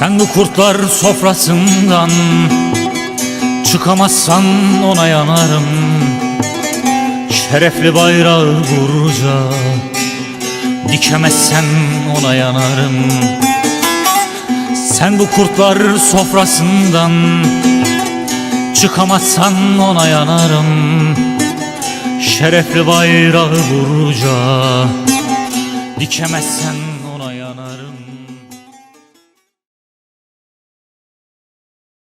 Sen bu kurtlar sofrasından Çıkamazsan ona yanarım. Şerefli bayrağı vurca Dikemezsen ona yanarım. Sen bu kurtlar sofrasından Çıkamazsan ona yanarım. Şerefli bayrağı vurca Dikemezsen